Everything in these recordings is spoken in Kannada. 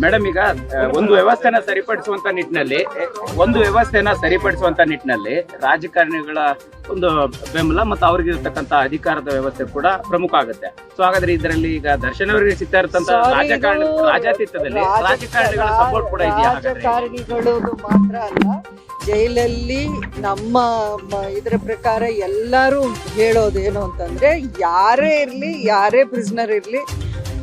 ಮೇಡಮ್ ಈಗ ಒಂದು ವ್ಯವಸ್ಥೆನ ಸರಿಪಡಿಸುವಂತ ನಿಟ್ಟಿನಲ್ಲಿ ಒಂದು ವ್ಯವಸ್ಥೆನ ಸರಿಪಡಿಸುವಂತ ನಿಟ್ಟಿನಲ್ಲಿ ರಾಜಕಾರಣಿಗಳ ಒಂದು ಬೆಂಬಲ ಮತ್ತು ಅವ್ರಿಗಿರ್ತಕ್ಕಂತ ಅಧಿಕಾರದ ವ್ಯವಸ್ಥೆ ಕೂಡ ಪ್ರಮುಖ ಆಗುತ್ತೆ. ಸೊ ಹಾಗಾದ್ರೆ ಇದರಲ್ಲಿ ಈಗ ದರ್ಶನ್ ಅವರಿಗೆ ಸಿಗ್ತಾ ಇರ್ತಂತ ರಾಜಕಾರಣಿ ಇದು ರಾಜಕಾರಣಿಗಳ ಸಪೋರ್ಟ್ ಕೂಡ ಇದೆಯಾ ಹಾಗಾದ್ರೆ? ರಾಜಕಾರಣಿಗಳು ಮಾತ್ರ ಅಲ್ಲ ಜೈಲಲ್ಲಿ ನಮ್ಮ ಇದರ ಪ್ರಕಾರ ಎಲ್ಲರೂ ಹೇಳೋದೇನು ಅಂತಂದ್ರೆ ಯಾರೇ ಇರಲಿ ಯಾರೇ ಪ್ರಿಸ್ನರ್ ಇರಲಿ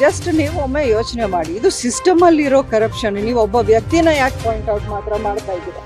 ಜಸ್ಟ್ ನೀವು ಒಮ್ಮೆ ಯೋಚನೆ ಮಾಡಿ. ಇದು ಸಿಸ್ಟಮಲ್ಲಿರೋ ಕರಪ್ಷನ್ ನೀವು ಒಬ್ಬ ವ್ಯಕ್ತಿನ ಯಾಕೆ ಪಾಯಿಂಟ್ ಔಟ್ ಮಾತ್ರ ಮಾಡ್ತಾ ಇದ್ದೀರಾ?